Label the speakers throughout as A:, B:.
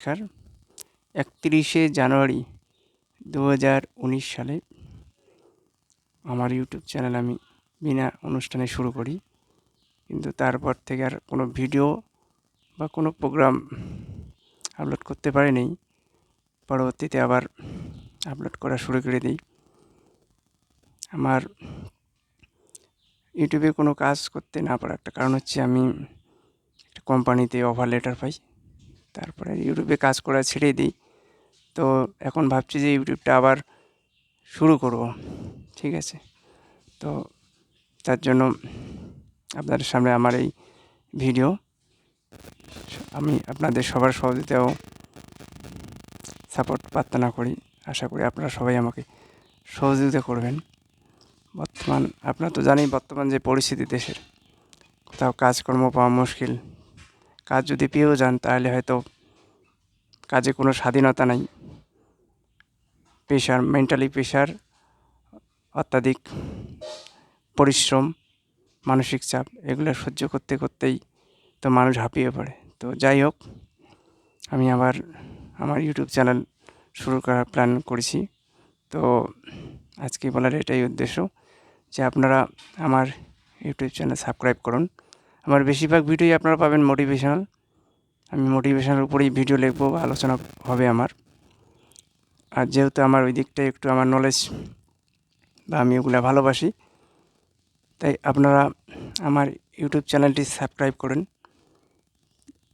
A: নমস্কার একত্রিশে জানুয়ারি দু হাজার উনিশ সালে আমার ইউটিউব চ্যানেল আমি বিনা অনুষ্ঠানে শুরু করি। কিন্তু তারপর থেকে আর কোনো ভিডিও বা কোনো প্রোগ্রাম আপলোড করতে পারিনি পরবর্তীতে আবার আপলোড করা শুরু করে দিই। আমার ইউটিউবে কোনো কাজ করতে না পারার একটা কারণ হচ্ছে আমি একটা কোম্পানিতে অফার লেটার পাই। তারপরে ইউটিউবে কাজ করা ছেড়ে দিই। তো এখন ভাবছি যে ইউটিউবটা আবার শুরু করব, ঠিক আছে? তো তার জন্য আপনাদের সামনে আমার এই ভিডিও। আমি আপনাদের সবার সহযোগিতাও সাপোর্ট প্রার্থনা করি। আশা করি আপনারা সবাই আমাকে সহযোগিতা করবেন। বর্তমান, আপনারা তো জানেন বর্তমান যে পরিস্থিতি দেশের, কোথাও কাজকর্ম পাওয়া মুশকিল। কাজ যদি পেয়েও যান, তাহলে হয়তো কাজে কোনো স্বাধীনতা নাই। প্রেশার, মেন্টালি প্রেশার, অত্যাধিক পরিশ্রম, মানসিক চাপ, এগুলো সহ্য করতে করতেই তো মানুষ হাঁপিয়ে পড়ে। তো যাই হোক, আমি আবার আমার ইউটিউব চ্যানেল শুরু করার প্ল্যান করেছি। তো আজকে বলার এটাই উদ্দেশ্য যে আপনারা আমার ইউটিউব চ্যানেল সাবস্ক্রাইব করুন। আমার বেশিরভাগ ভিডিওই আপনারা পাবেন মোটিভেশনাল আমি মোটিভেশনের উপরেই ভিডিও লিখব বা আলোচনা হবে আমার। আর যেহেতু আমার ওই দিকটায় একটু আমার নলেজ বা আমি ওগুলো ভালোবাসি, তাই আপনারা আমার ইউটিউব চ্যানেলটি সাবস্ক্রাইব করুন।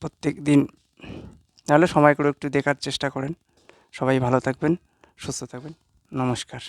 A: প্রত্যেক দিন তাহলে সময় করে একটু দেখার চেষ্টা করেন। সবাই ভালো থাকবেন, সুস্থ থাকবেন। নমস্কার।